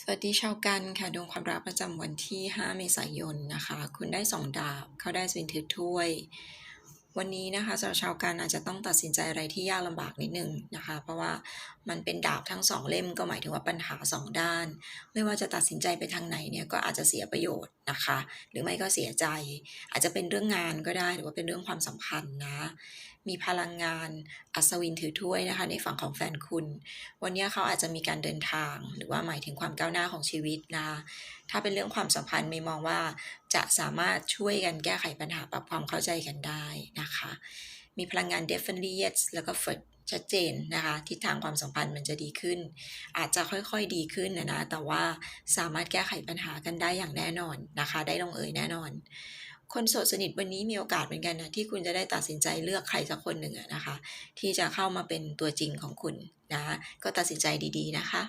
สวัสดีชาวกันค่ะดวงความรักประจำวันที่ 5 เมษายนนะคะ คุณได้ 2 ดาบ เขาได้สินถือถ้วย วันนี้นะคะสำหรับชาวกันอาจจะต้องตัดสินใจอะไรที่ยากลำบากนิดนึงนะคะ เพราะว่ามันเป็นดาบทั้งสองเล่มก็หมายถึงว่าปัญหาสองด้าน ไม่ว่าจะตัดสินใจไปทางไหนเนี่ยก็อาจจะเสียประโยชน์นะคะ หรือไม่ก็เสียใจ อาจจะเป็นเรื่องงานก็ได้หรือว่าเป็นเรื่องความสัมพันธ์นะมีพลังงานอัศวินถือถ้วยนะคะในฝั่งของแฟนคุณ วันนี้เขาอาจจะมีการเดินทาง หรือว่าหมายถึงความก้าวหน้าของชีวิตนะคะถ้าเป็นเรื่องความสัมพันธ์ไม่มองว่าจะสามารถช่วยกันแก้ไขปัญหาปรับความเข้าใจกันได้นะคะ มีพลังงาน definitely yes แล้วก็ first ชัดเจนนะคะทิศทางความสัมพันธ์มันจะดีขึ้น อาจจะค่อยๆดีขึ้นนะนะแต่ว่าสามารถแก้ไขปัญหากันได้อย่างแน่นอนนะคะ ได้ลงเอยแน่นอน คนโสดสนิทวันนี้มีโอกาสเหมือนกันนะที่คุณจะได้ตัดสินใจเลือกใครสักคนหนึ่งนะคะ ที่จะเข้ามาเป็นตัวจริงของคุณนะก็ตัดสินใจดีๆนะคะ